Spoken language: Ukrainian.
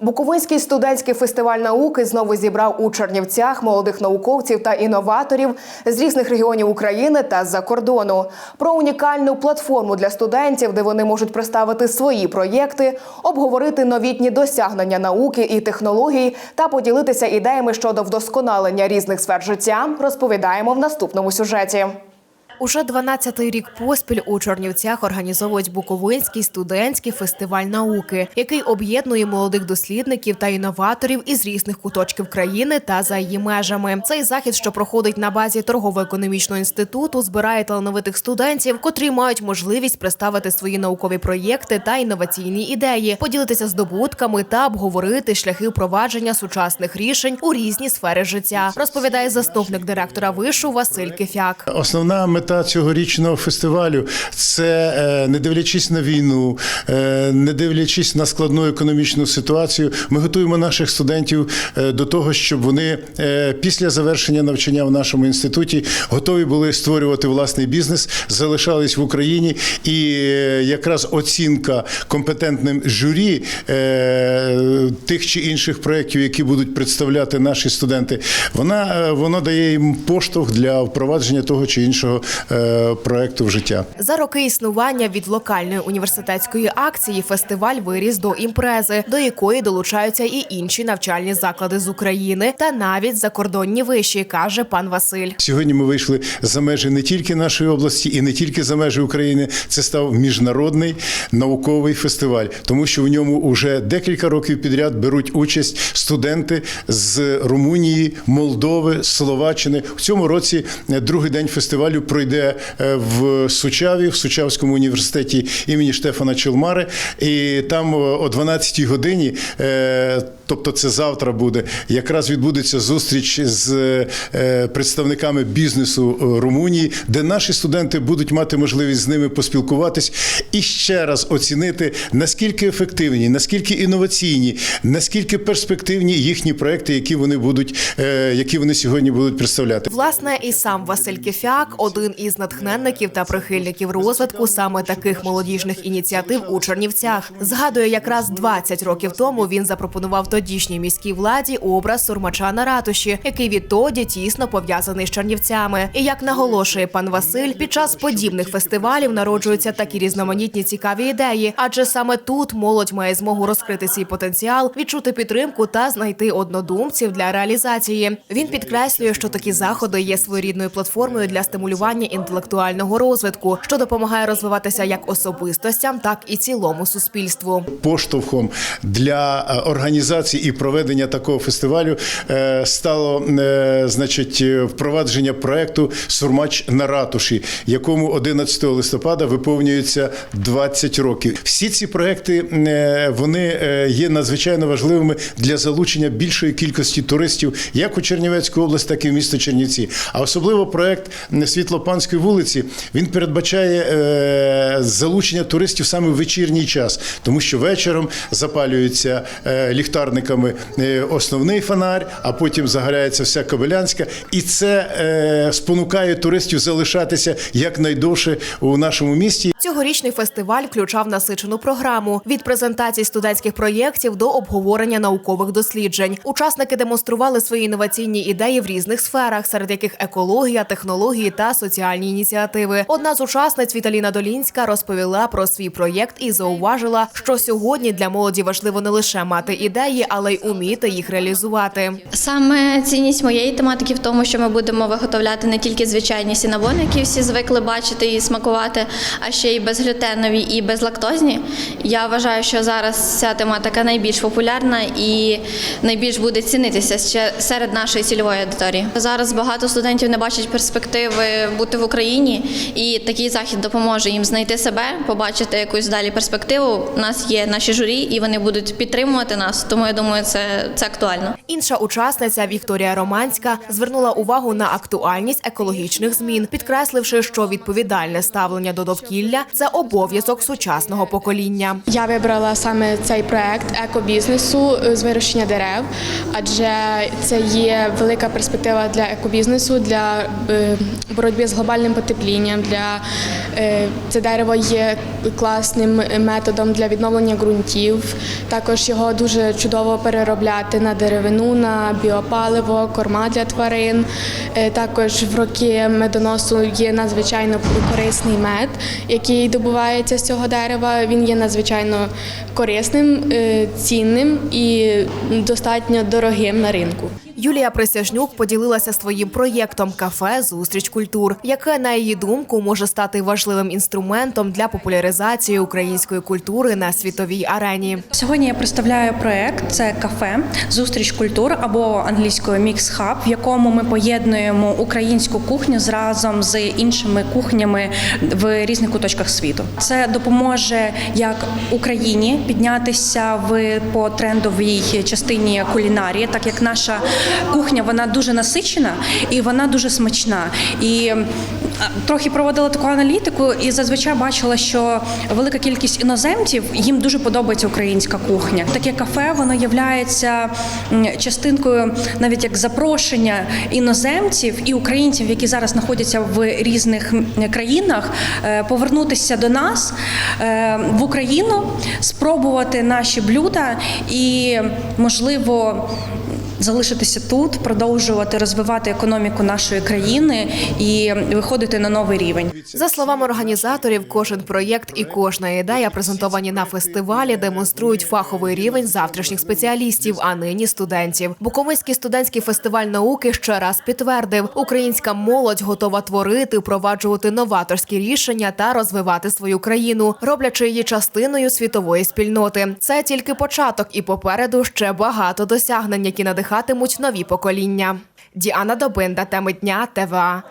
Буковинський студентський фестиваль науки знову зібрав у Чернівцях молодих науковців та інноваторів з різних регіонів України та з-за кордону. Про унікальну платформу для студентів, де вони можуть представити свої проєкти, обговорити новітні досягнення науки і технологій та поділитися ідеями щодо вдосконалення різних сфер життя, розповідаємо в наступному сюжеті. Уже 12-й рік поспіль у Чорнівцях організовують Буковинський студентський фестиваль науки, який об'єднує молодих дослідників та інноваторів із різних куточків країни та за її межами. Цей захід, що проходить на базі торгово-економічного інституту, збирає талановитих студентів, котрі мають можливість представити свої наукові проєкти та інноваційні ідеї, поділитися здобутками та обговорити шляхи впровадження сучасних рішень у різні сфери життя. Розповідає заступник директора вишу Василь Кефяк. Основна мета цьогорічного фестивалю це е, не дивлячись на війну, е, не дивлячись на складну економічну ситуацію, ми готуємо наших студентів е, до того, щоб вони після завершення навчання в нашому інституті готові були створювати власний бізнес, залишались в Україні, і якраз оцінка компетентним журі тих чи інших проєктів, які будуть представляти наші студенти, вона воно дає їм поштовх для впровадження того чи іншого проекту в життя. За роки існування від локальної університетської акції фестиваль виріс до імпрези, до якої долучаються і інші навчальні заклади з України та навіть закордонні виші, каже пан Василь. Сьогодні ми вийшли за межі не тільки нашої області і не тільки за межі України. Це став міжнародний науковий фестиваль, тому що в ньому вже декілька років підряд беруть участь студенти з Румунії, Молдови, Словаччини. В цьому році е, другий день фестивалю пройде е, в Сучаві, в Сучавському університеті імені Штефана Челмари. І там о 12-й годині, е, тобто це завтра буде, якраз відбудеться зустріч з е, представниками бізнесу е, Румунії, де наші студенти будуть мати можливість з ними поспілкуватись і ще раз оцінити, наскільки ефективні, наскільки інноваційні, наскільки перспективні їхні проекти, які вони будуть, е, які вони сьогодні будуть представляти. Власне, і сам Василь Кефяк один із натхненників та прихильників розвитку саме таких молодіжних ініціатив у Чернівцях. Згадує, якраз 20 років тому він запропонував тодішній міській владі образ сурмача на ратуші, який відтоді тісно пов'язаний з Чернівцями. І як наголошує пан Василь, під час подібних фестивалів народжуються такі різноманітні цікаві ідеї, адже саме тут молодь має змогу розкрити свій потенціал, відчути підтримку та знайти однодумців для реалізації. Він підкреслює, що такі заходи є своєрідною платформою для стимулювання інтелектуального розвитку, що допомагає розвиватися як особистостям, так і цілому суспільству. поштовхом для е, організації і проведення такого фестивалю е, стало е, значить е, впровадження проекту Сурмач на ратуші, якому 11 листопада виповнюється 20 років. Всі ці проекти вони є надзвичайно важливими для залучення більшої кількості туристів як у Чернівецьку область, так і в місто Чернівці. А особливо проект Світлопанської вулиці він передбачає залучення туристів саме в вечірній час, тому що вечором запалюється е, ліхтарниками е, основний фонарь, а потім загоряється вся Кобилянська, і це е, спонукає туристів залишатися якнайдовше у нашому місті. Цьогорічний фестиваль включав насичену програму від презентацій студентських проєктів до обговорення наукових досліджень. Учасники демонстрували свої інноваційні ідеї в різних сферах, серед яких екологія, технології та соціальні ініціативи. Одна з учасниць Віталіна Долінська розповіла про свій проєкт і зауважила, що сьогодні для молоді важливо не лише мати ідеї, але й уміти їх реалізувати. Саме цінність моєї тематики в тому, що ми будемо виготовляти не тільки звичайні сінабони, які всі звикли бачити і смакувати, а ще й безглютенові і безлактозні. Я вважаю, що зараз ця тематика найбільш популярна і найбільш буде цінитися ще серед нашої цільової аудиторії. Зараз багато студентів не бачать перспективи бути в Україні, і такий захід допоможе їм знайти себе, побачити якусь далі перспективу. У нас є наші журі, і вони будуть підтримувати нас. Тому я думаю, це, це актуально. Інша учасниця Вікторія Романська звернула увагу на актуальність екологічних змін, підкресливши, що відповідальне ставлення до довкілля це обов'язок сучасного покоління. Я вибрала саме цей проект екобізнесу е, з вирощення дерев, адже це є велика перспектива для екобізнесу, для е, боротьби з глобальним потеплінням. Для е, це дерево є класним методом для відновлення ґрунтів. Також його дуже чудово чудово переробляти на деревину, на біопаливо, корма для тварин. Е, Також в роки медоносу є надзвичайно корисний мед, який добувається з цього дерева. Він є надзвичайно корисним, е, цінним і достатньо дорогим на ринку. Юлія Присяжнюк поділилася своїм проєктом кафе Зустріч культур, яке на її думку може стати важливим інструментом для популяризації української культури на світовій арені. Сьогодні я представляю проект це кафе Зустріч культур або англійською Мікс Хаб, в якому ми поєднуємо українську кухню з разом з іншими кухнями в різних куточках світу. Це допоможе як Україні піднятися в по трендовій частині кулінарії, так як наша кухня вона дуже насичена і вона дуже смачна. І трохи проводила таку аналітику, і зазвичай бачила, що велика кількість іноземців їм дуже подобається українська кухня. Таке кафе воно є частинкою навіть як запрошення іноземців і українців, які зараз знаходяться в різних країнах, е, повернутися до нас е, в Україну, спробувати наші блюда і можливо. Залишитися тут, продовжувати розвивати економіку нашої країни і виходити на новий рівень. За словами організаторів, кожен проєкт і кожна ідея, презентовані на фестивалі, демонструють фаховий рівень завтрашніх спеціалістів, а нині студентів. Буковинський студентський фестиваль науки ще раз підтвердив, українська молодь готова творити, впроваджувати новаторські рішення та розвивати свою країну, роблячи її частиною світової спільноти. Це тільки початок, і попереду ще багато досягнень, які надихатимуть нові покоління. Діана Добинда, теми дня ТВА.